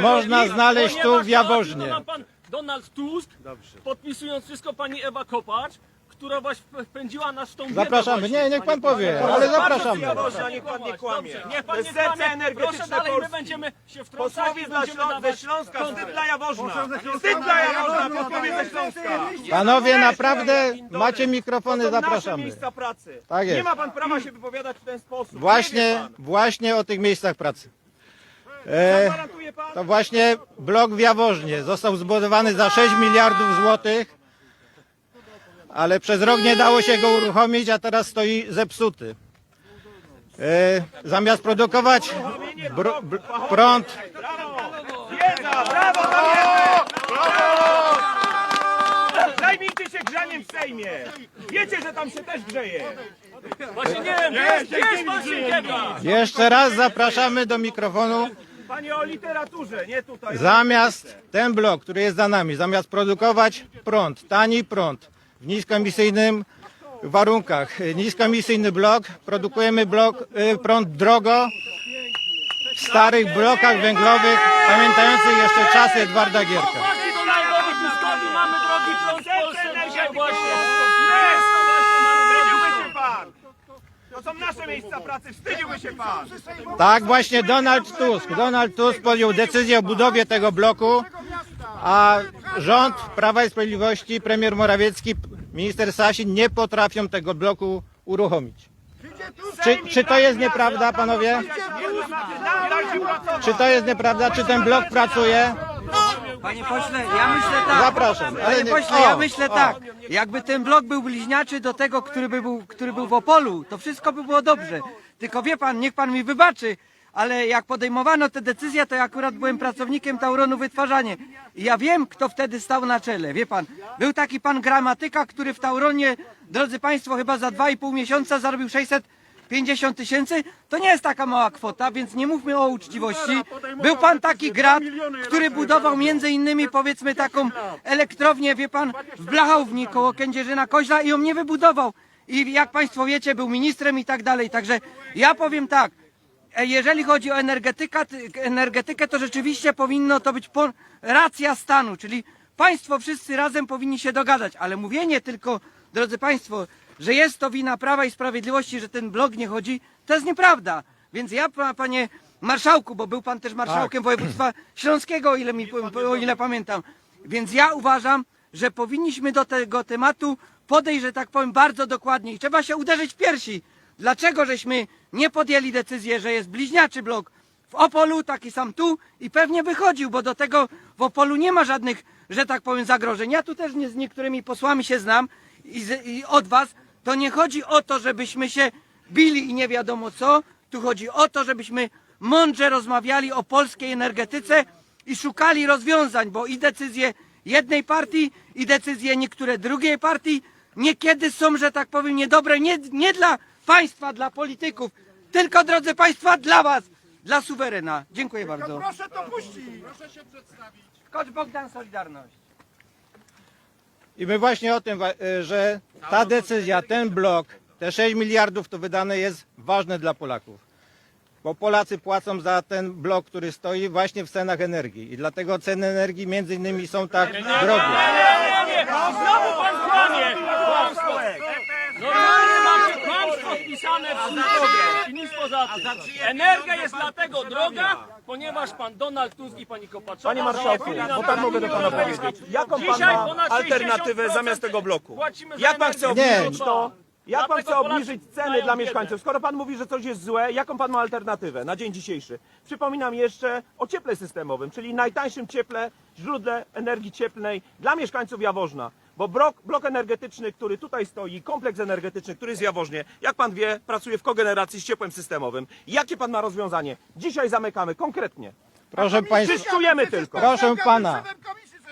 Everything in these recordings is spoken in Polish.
można znaleźć tu w Jaworznie. pan Donald Tusk, podpisując wszystko pani Ewa Kopacz, która właśnie wpędziła nas w tą biedę Zapraszamy. właśnie. Nie, niech pan powie, ale bardzo, zapraszamy. Niech pan nie kłamie. Dobrze, Niech pan To nie jest serce kłamie. energetyczne Proszę dalej, my Polski. będziemy się wtrącać Posłowie i dla będziemy Ślą- ze dawać Śląska, wstyd dla Jaworzna. Wstyd dla Jaworzna, posłowie ze Śląska. Panowie, naprawdę macie mikrofony, nasze zapraszamy. miejsca pracy. Tak jest. Nie ma pan prawa się wypowiadać w ten sposób. Nie wie Właśnie, pan. właśnie o tych miejscach pracy. E, to właśnie blok w Jaworznie został zbudowany za 6 miliardów złotych, ale przez rok nie dało się go uruchomić, a teraz stoi zepsuty. E, zamiast produkować br- br- prąd, Wiedza, brawo! Brawo! Zajmijcie się grzaniem w Sejmie. Wiecie, że tam się też grzeje. Właśnie nie wiem, jeszcze raz zapraszamy do mikrofonu. Panie o literaturze, nie tutaj. Zamiast ten blok, który jest za nami, zamiast produkować prąd, tani prąd w niskoemisyjnym warunkach, niskoemisyjny blok, produkujemy blok, y, prąd drogo w starych blokach węglowych, pamiętających jeszcze czasy Edwarda Gierka. Chłopaki do Najbowi Tuskowi mamy drogi prąd w Polsce dzisiaj właśnie. Nie, Jest to właśnie, mamy drogi Wstydziłby się prąd. pan. Miejsca pracy. Wstydziłby się pan. Tak właśnie Donald Tusk. Donald Tusk podjął decyzję o budowie tego bloku, a rząd Prawa i Sprawiedliwości, premier Morawiecki, minister Sasin nie potrafią tego bloku uruchomić. Czy, czy to jest nieprawda, panowie? Czy to jest nieprawda? Czy ten blok pracuje? Panie pośle, ja myślę tak. Zapraszam. Ale Panie nie- pośle, o, ja myślę o. tak. Jakby ten blok był bliźniaczy do tego, który, by był, który był w Opolu, to wszystko by było dobrze. Tylko wie pan, niech pan mi wybaczy, ale jak podejmowano te decyzje, to ja akurat byłem pracownikiem Tauronu Wytwarzanie. I ja wiem, kto wtedy stał na czele. Wie pan, był taki pan gramatyka, który w Tauronie, drodzy państwo, chyba za dwa i pół miesiąca zarobił 600 50 tysięcy to nie jest taka mała kwota, więc nie mówmy o uczciwości. Był pan taki grad, który budował między innymi powiedzmy taką elektrownię, wie pan, w Blachowni koło Kędzierzyna Koźla i on nie wybudował. I jak państwo wiecie, był ministrem i tak dalej. Także ja powiem tak, e, jeżeli chodzi o energetykę, to rzeczywiście powinno to być po, racja stanu, czyli państwo wszyscy razem powinni się dogadać, ale mówienie tylko, drodzy państwo, że jest to wina Prawa i Sprawiedliwości, że ten blok nie chodzi, to jest nieprawda. Więc ja, pa- panie marszałku, bo był pan też marszałkiem województwa śląskiego, o ile, mi, o ile pamiętam, więc ja uważam, że powinniśmy do tego tematu podejść, że tak powiem, bardzo dokładnie i trzeba się uderzyć w piersi. Dlaczego żeśmy nie podjęli decyzji, że jest bliźniaczy blok w Opolu, taki sam tu i pewnie wychodził, bo do tego w Opolu nie ma żadnych, że tak powiem, zagrożeń. Ja tu też nie, z niektórymi posłami się znam i, z, i od was, to nie chodzi o to, żebyśmy się bili i nie wiadomo co, tu chodzi o to, żebyśmy mądrze rozmawiali o polskiej energetyce i szukali rozwiązań, bo i decyzje jednej partii, i decyzje niektóre drugiej partii niekiedy są, że tak powiem, niedobre nie, nie dla państwa, dla polityków, tylko, drodzy państwa, dla was, dla suwerena. Dziękuję bardzo. Proszę to puścić! Proszę się przedstawić. Kocz Bogdan, Solidarność. I my właśnie o tym, y, że ta decyzja, ten blok, te 6 miliardów to wydane jest ważne dla Polaków. Bo Polacy płacą za ten blok, który stoi właśnie w cenach energii. I dlatego ceny energii między innymi są tak drogie. Nie, nie, znowu pan kłamie. Kłamstwo. Normalnie macie wpisane w wszystko i nic poza tym. Energia jest dlatego droga, ponieważ pan Donald Tusk i pani Kopaczowa Panie marszałku, załatwili nam bo tak mogę do pana Unię powiedzieć. Jaką pan Dzisiaj ma ponad alternatywę 60% zamiast tego bloku? płacimy za Jak pan chce energię. obniżyć to? Jak pan Dlatego chce Polacy obniżyć ceny dla biedę. mieszkańców? Skoro pan mówi, że coś jest złe, jaką pan ma alternatywę na dzień dzisiejszy? Przypominam jeszcze o cieple systemowym, czyli najtańszym cieple, źródle energii cieplnej dla mieszkańców Jaworzna. Bo blok, blok energetyczny, który tutaj stoi, kompleks energetyczny, który jest w Jaworznie, jak pan wie, pracuje w kogeneracji z ciepłem systemowym. Jakie pan ma rozwiązanie? Dzisiaj zamykamy konkretnie. Proszę Państwa, Czyszczujemy tylko. proszę Pana,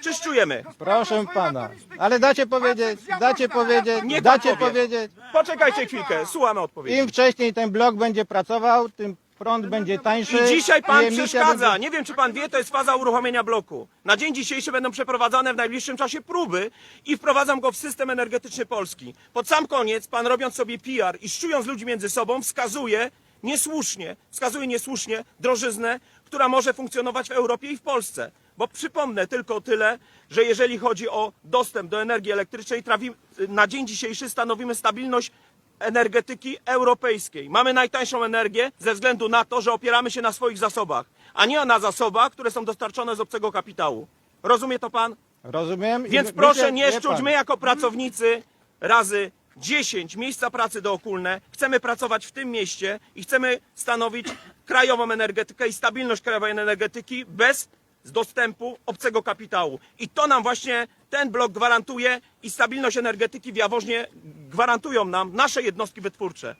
Czyszczujemy. proszę Pana. Ale dacie powiedzieć, dacie powiedzieć, Niech pan dacie powie. powiedzieć. Poczekajcie chwilkę, słuchamy odpowiedzi. Im wcześniej ten blok będzie pracował, tym prąd będzie tańszy. I dzisiaj pan emisja przeszkadza. będzie- Nie wiem, czy pan wie, to jest faza uruchomienia bloku. Na dzień dzisiejszy będą przeprowadzane w najbliższym czasie próby i wprowadzam go w system energetyczny Polski. Pod sam koniec, pan robiąc sobie PR i szczując ludzi między sobą, wskazuje niesłusznie, wskazuje niesłusznie drożyznę, która może funkcjonować w Europie i w Polsce. Bo przypomnę tylko tyle, że jeżeli chodzi o dostęp do energii elektrycznej, trawi, na dzień dzisiejszy stanowimy stabilność energetyki europejskiej. Mamy najtańszą energię ze względu na to, że opieramy się na swoich zasobach, a nie na zasobach, które są dostarczone z obcego kapitału. Rozumie to pan? Rozumiem? Więc my- proszę nie szczuć, my jako pracownicy razy 10 miejsca pracy dookólne chcemy pracować w tym mieście i chcemy stanowić krajową energetykę i stabilność krajowej energetyki bez dostępu obcego kapitału. I to nam właśnie ten blok gwarantuje i stabilność energetyki w Jaworznie gwarantują nam nasze jednostki wytwórcze.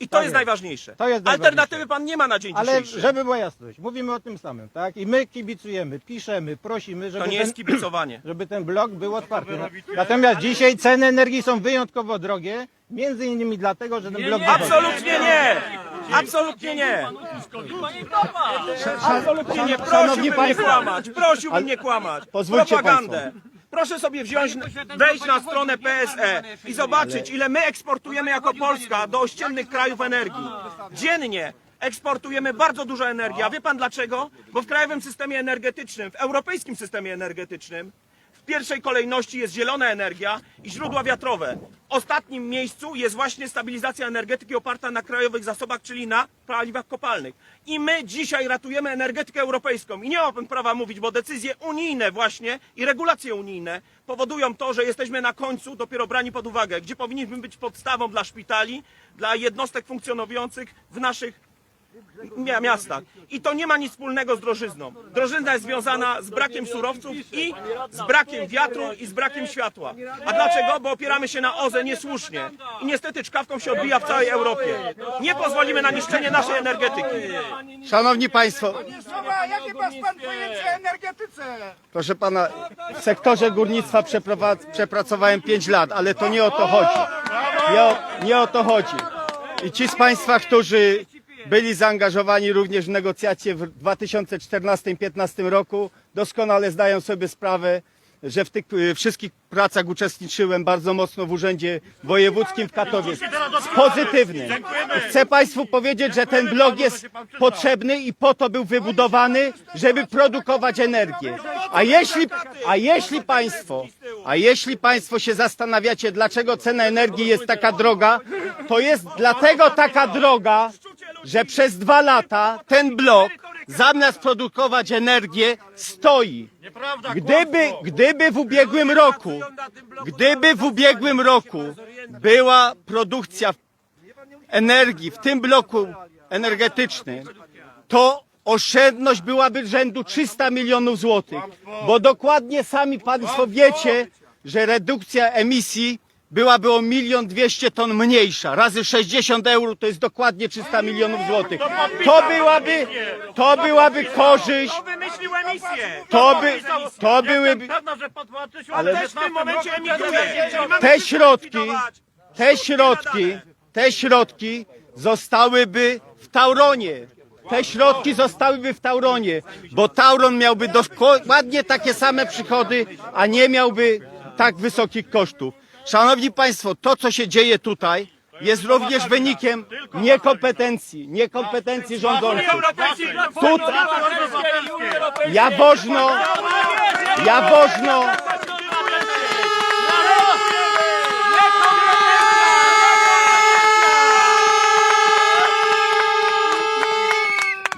I to Tak jest, jest. najważniejsze. To jest Alternatywy najważniejsze. pan nie ma na dzień Ale dzisiejszy. żeby była jasność, mówimy o tym samym, tak? I my kibicujemy, piszemy, prosimy, żeby To nie ten, jest kibicowanie. żeby ten blok był otwarty. No, Natomiast dzisiaj ceny energii są wyjątkowo drogie, między innymi dlatego, że ten blok nie. Absolutnie nie! Absolutnie nie! Absolutnie nie, prosiłbym nie kłamać, prosiłbym nie kłamać. Pozwólcie Propagandę. Proszę sobie wziąć, wejść na stronę PSE i zobaczyć, ile my eksportujemy jako Polska do ościennych krajów energii. Dziennie eksportujemy bardzo dużo energii. A wie pan dlaczego? Bo w krajowym systemie energetycznym, w europejskim systemie energetycznym, pierwszej kolejności jest zielona energia i źródła wiatrowe. Ostatnim miejscu jest właśnie stabilizacja energetyki oparta na krajowych zasobach, czyli na paliwach kopalnych. I my dzisiaj ratujemy energetykę europejską. I nie ma pan prawa mówić, bo decyzje unijne właśnie i regulacje unijne powodują to, że jesteśmy na końcu dopiero brani pod uwagę, gdzie powinniśmy być podstawą dla szpitali, dla jednostek funkcjonujących w naszych mia- miastach. I to nie ma nic wspólnego z drożyzną. Drożyzna jest związana z brakiem surowców i z brakiem wiatru i z brakiem światła. A dlaczego? Bo opieramy się na OZE niesłusznie. I niestety czkawką się odbija w całej Europie. Nie pozwolimy na niszczenie naszej energetyki. Szanowni Państwo, Słowa, jakie masz pan pojęcie o energetyce? proszę pana, w sektorze górnictwa przepracowałem 5 lat, ale to nie o to chodzi. Nie o, nie o to chodzi. I ci z Państwa, którzy byli zaangażowani również w negocjacje w 2014-2015 roku, doskonale zdają sobie sprawę, że w tych y, wszystkich pracach uczestniczyłem bardzo mocno w Urzędzie Wojewódzkim w Katowic. Pozytywnym. Chcę Państwu powiedzieć, że ten blok jest potrzebny i po to był wybudowany, żeby produkować energię. A jeśli, a jeśli Państwo, a jeśli Państwo się zastanawiacie, dlaczego cena energii jest taka droga, to jest dlatego taka droga, że przez dwa lata ten blok zamiast produkować energię stoi. Gdyby, gdyby w ubiegłym roku, gdyby w ubiegłym roku była produkcja energii w tym bloku energetycznym, to oszczędność byłaby rzędu 300 milionów złotych. Bo dokładnie sami Państwo wiecie, że redukcja emisji byłaby o milion dwieście ton mniejsza. Razy 60 euro to jest dokładnie 300 milionów złotych. To byłaby, to byłaby korzyść, wymyślił emisję? to by, to byłyby, Ale też w tym momencie emituje. Czyli mamy te środki, te środki, te środki zostałyby w Tauronie. Te środki zostałyby w Tauronie, bo Tauron miałby dokładnie takie same przychody, a nie miałby tak wysokich kosztów. Szanowni Państwo, to co się dzieje tutaj jest również wynikiem niekompetencji, niekompetencji rządzących. Tutaj, Jaworzno, Jaworzno,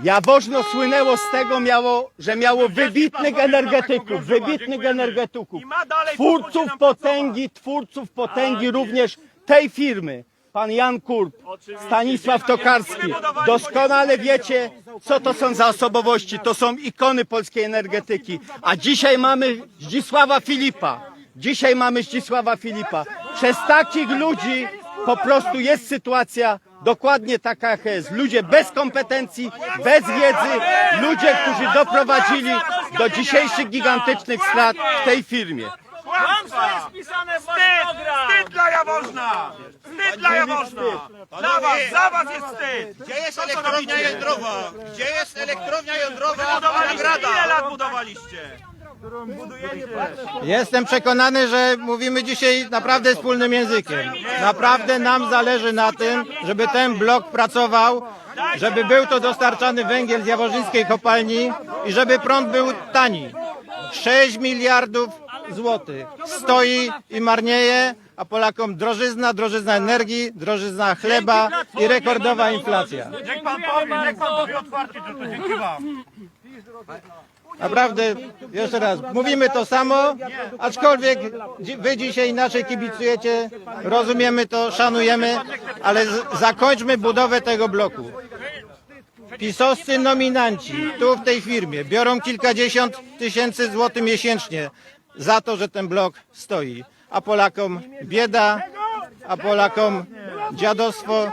Jaworzno słynęło z tego, miało, że miało wybitnych energetyków, wybitnych energetyków, twórców potęgi, twórców potęgi również tej firmy. Pan Jan Kurp, Stanisław Tokarski. Doskonale wiecie, co to są za osobowości. To są ikony polskiej energetyki. A dzisiaj mamy Zdzisława Filipa. Dzisiaj mamy Zdzisława Filipa. Przez takich ludzi po prostu jest sytuacja dokładnie taka, jaka jest. Ludzie bez kompetencji, bez wiedzy, ludzie, którzy doprowadzili do dzisiejszych gigantycznych strat w tej firmie. Kłamstwo jest pisane w wasz Wstyd! program! Wstyd dla Jaworzna! Wstyd dla Jaworzna! Dla was, za was jest wstyd! Gdzie jest elektrownia jądrowa? Gdzie jest elektrownia jądrowa? Budowaliście, Nagrada. ile lat budowaliście? Jestem przekonany, że mówimy dzisiaj naprawdę wspólnym językiem. Naprawdę nam zależy na tym, żeby ten blok pracował, żeby był to dostarczany węgiel z jaworzyńskiej kopalni i żeby prąd był tani. 6 miliardów złotych stoi i marnieje, a Polakom drożyzna, drożyzna energii, drożyzna chleba i rekordowa inflacja. Niech pan powie, niech pan powie otwarcie, że to dzięki wam. Naprawdę, jeszcze raz, mówimy to samo, aczkolwiek wy dzisiaj inaczej kibicujecie, rozumiemy to, szanujemy, ale zakończmy budowę tego bloku. Pisowscy nominanci tu w tej firmie biorą kilkadziesiąt tysięcy złotych miesięcznie za to, że ten blok stoi, a Polakom bieda, a Polakom dziadostwo,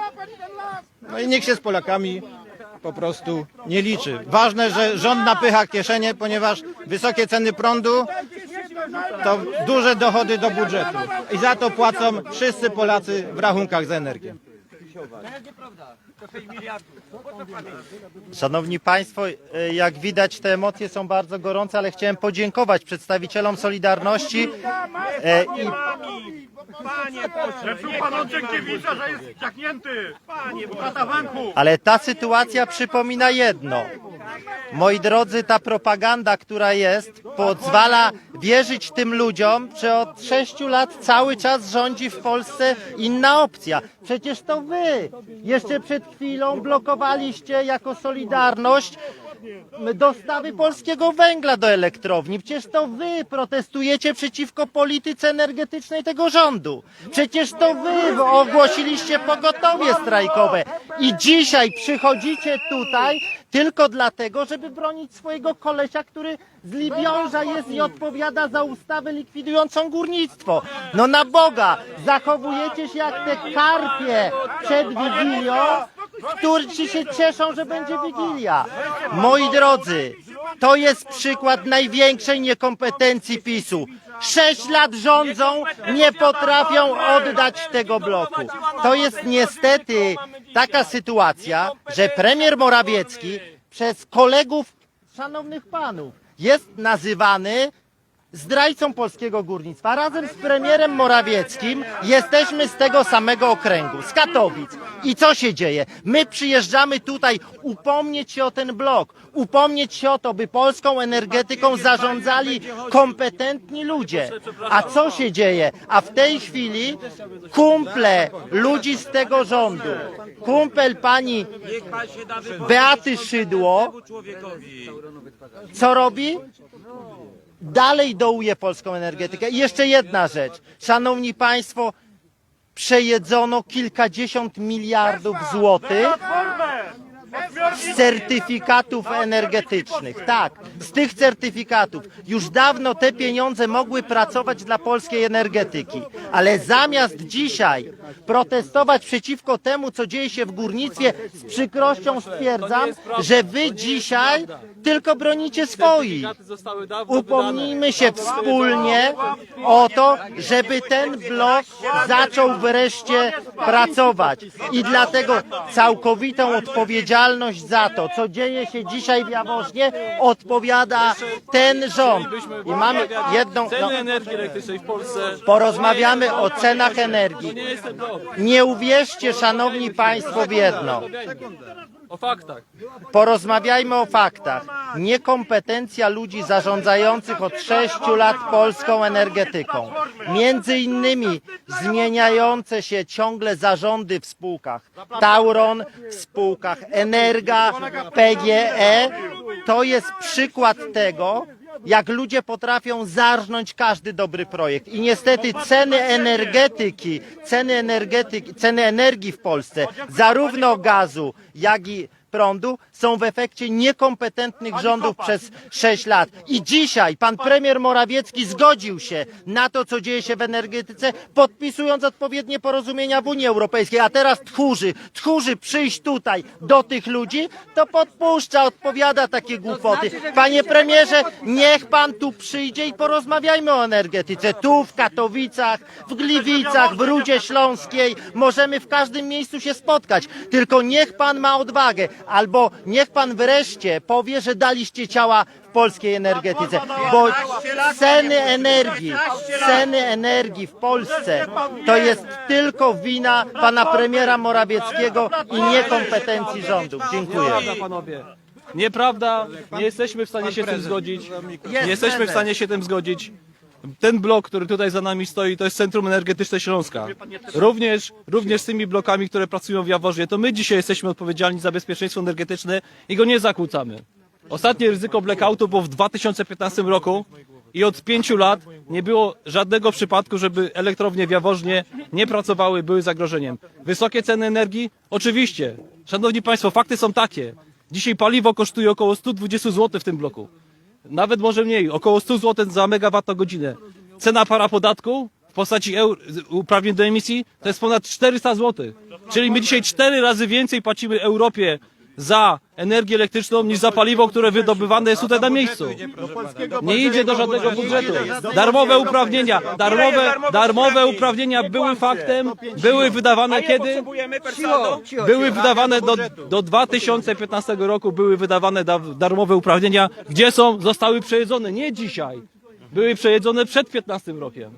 no i niech się z Polakami po prostu nie liczy. Ważne, że rząd napycha kieszenie, ponieważ wysokie ceny prądu to duże dochody do budżetu. I za to płacą wszyscy Polacy w rachunkach za energię. Szanowni Państwo, e, jak widać te emocje są bardzo gorące, ale chciałem podziękować przedstawicielom Solidarności e, i Panie pośle, Zepsuł pan Odrzękiewicza, że jest ciachnięty. Panie, tata Wanku. Ale ta sytuacja przypomina jedno. Moi drodzy, ta propaganda, która jest, pozwala wierzyć tym ludziom, że od sześciu lat cały czas rządzi w Polsce inna opcja. Przecież to wy jeszcze przed chwilą blokowaliście jako Solidarność dostawy polskiego węgla do elektrowni. Przecież to wy protestujecie przeciwko polityce energetycznej tego rządu. Przecież to wy ogłosiliście pogotowie strajkowe. I dzisiaj przychodzicie tutaj tylko dlatego, żeby bronić swojego kolesia, który z Libiąża jest i odpowiada za ustawę likwidującą górnictwo. No na Boga, zachowujecie się jak te karpie przed Wigilią, którzy się cieszą, że będzie Wigilia. Moi drodzy, to jest przykład największej niekompetencji PiSu. Sześć lat rządzą, nie potrafią oddać tego bloku. To jest niestety taka sytuacja, że premier Morawiecki przez kolegów, szanownych panów, jest nazywany zdrajcą polskiego górnictwa. Razem z premierem Morawieckim jesteśmy z tego samego okręgu, z Katowic. I co się dzieje? My przyjeżdżamy tutaj upomnieć się o ten blok, upomnieć się o to, by polską energetyką zarządzali kompetentni ludzie. A co się dzieje? A w tej chwili kumple ludzi z tego rządu, kumpel pani Beaty Szydło, co robi? Dalej dołuje polską energetykę. I jeszcze jedna rzecz. Szanowni Państwo, przejedzono kilkadziesiąt miliardów złotych z certyfikatów energetycznych. Tak, z tych certyfikatów. Już dawno te pieniądze mogły pracować dla polskiej energetyki. Ale zamiast dzisiaj protestować przeciwko temu, co dzieje się w górnictwie, z przykrością stwierdzam, że wy dzisiaj tylko bronicie swoich. Upomnijmy się wspólnie o to, żeby ten blok zaczął wreszcie pracować. I dlatego całkowitą odpowiedzialność za to, co dzieje się dzisiaj w Jaworznie, odpowiada ten rząd. I mamy jedną... No, Ceny energii elektrycznej w Polsce porozmawiamy o cenach energii. Nie uwierzcie, szanowni państwo, w jedno. O faktach. Porozmawiajmy o faktach. Niekompetencja ludzi zarządzających od sześciu lat polską energetyką. Między innymi zmieniające się ciągle zarządy w spółkach. Tauron w spółkach Energa, PGE. To jest przykład tego, jak ludzie potrafią zarżnąć każdy dobry projekt. I niestety ceny energetyki, ceny energetyki, ceny energii w Polsce, zarówno gazu, jak i prądu są w efekcie niekompetentnych rządów przez 6 lat. I dzisiaj pan premier Morawiecki zgodził się na to, co dzieje się w energetyce, podpisując odpowiednie porozumienia w Unii Europejskiej. A teraz tchórzy, tchórzy przyjść tutaj do tych ludzi, to podpuszcza, odpowiada takie głupoty. Panie premierze, niech pan tu przyjdzie i porozmawiajmy o energetyce. Tu w Katowicach, w Gliwicach, w Rudzie Śląskiej. Możemy w każdym miejscu się spotkać. Tylko niech pan ma odwagę. Albo niech pan wreszcie powie, że daliście ciała w polskiej energetyce, bo ceny energii, ceny energii w Polsce to jest tylko wina pana premiera Morawieckiego i niekompetencji rządu. Dziękuję. Nieprawda, panowie. Nieprawda, nie jesteśmy w stanie się tym zgodzić. Nie jesteśmy w stanie się tym zgodzić. Ten blok, który tutaj za nami stoi, to jest Centrum Energetyczne Śląska. Również, również z tymi blokami, które pracują w Jaworze, to my dzisiaj jesteśmy odpowiedzialni za bezpieczeństwo energetyczne i go nie zakłócamy. Ostatnie ryzyko blackoutu było w 2015 roku i od pięciu lat nie było żadnego przypadku, żeby elektrownie w Jaworznie nie pracowały, były zagrożeniem. Wysokie ceny energii? Oczywiście. Szanowni Państwo, fakty są takie. Dzisiaj paliwo kosztuje około 120 zł w tym bloku. Nawet może mniej, około 100 zł za megawattogodzinę. Cena para podatku w postaci eur, uprawnień do emisji to jest ponad 400 zł. Czyli my dzisiaj cztery razy więcej płacimy Europie za energię elektryczną niż za paliwo, które wydobywane jest tutaj na miejscu. Nie idzie do żadnego budżetu. Darmowe uprawnienia, darmowe, darmowe uprawnienia były faktem, były wydawane kiedy? Były wydawane do, do 2015 roku, były wydawane da, darmowe uprawnienia. Gdzie są? Zostały przejedzone. Nie dzisiaj. Były przejedzone przed 15 rokiem.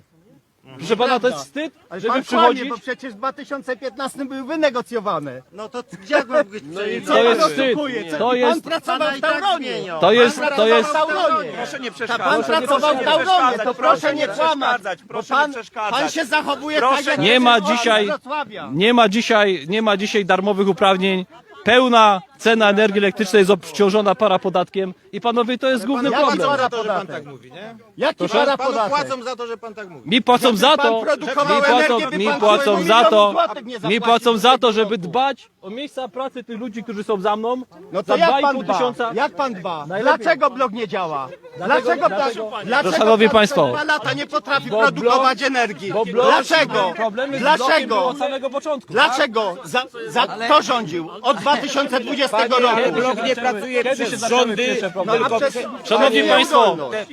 Proszę pana, to jest wstyd, Ale żeby pan przychodzić. kłamie, bo przecież w 2015 były wynegocjowane. No to jak mam być To jest pan wstyd. To Pan jest, pracował w Tauronie. to jest, to jest, w Tauronie. Proszę nie Pan przeszkadzać. pracował w Tauronie, to proszę nie kłamać. przeszkadzać, Bo proszę pan, nie przeszkadzać. pan się zachowuje Proszę tak, jak Nie ma pan dzisiaj- Wrocławia. nie ma dzisiaj, nie ma dzisiaj darmowych uprawnień. Pełna cena energii elektrycznej jest obciążona para podatkiem i panowie, to jest główny Jaki problem. para Za to, że pan tak mówi, nie? Jaki para Panu podatek? płacą za to, że pan tak mówi. Mi płacą za pan to, produkował mi płacą, by mi pan płacą swojemu za to, nie mi zapłacił płacą za to, żeby dbać o miejsca pracy tych ludzi, którzy są za mną. No za to jak pan 2,5 dba? tysiąca. Jak pan dba? Najlepiej. Dlaczego blok nie działa? Dlaczego, dlatego- dlaczego Szanowni pan państwo, dwa lata nie potrafi bo produkować energii? Bo blok, Dlaczego? Problemy z blokiem było Dlaczego? od samego początku. Dlaczego? Za, za kto rządził? Od 2020 roku. Blok nie pracuje Kiedy się rządy, No, a przez- Szanowni Panie Państwo, Wolność.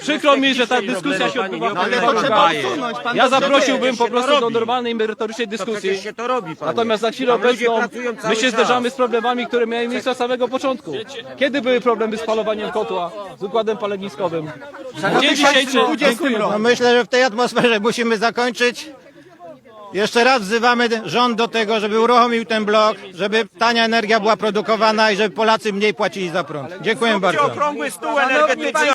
przykro mi, że ta dyskusja się odbywa. No, ale to trzeba usunąć. Pan Ja zaprosiłbym po prostu do normalnej, merytorycznej dyskusji. Natomiast na chwilę obecną my się zderzamy z problemami, które miały miejsce od samego początku. Kiedy były problemy z palowaniem kotła, z układem paleniskowym? Dzień dzisiejszy, dziękuję. No myślę, że w tej atmosferze musimy zakończyć. Jeszcze raz wzywamy rząd do tego, żeby uruchomił ten blok, żeby tania energia była produkowana i żeby Polacy mniej płacili za prąd. Dziękuję bardzo. Okrągły stół energetyczny.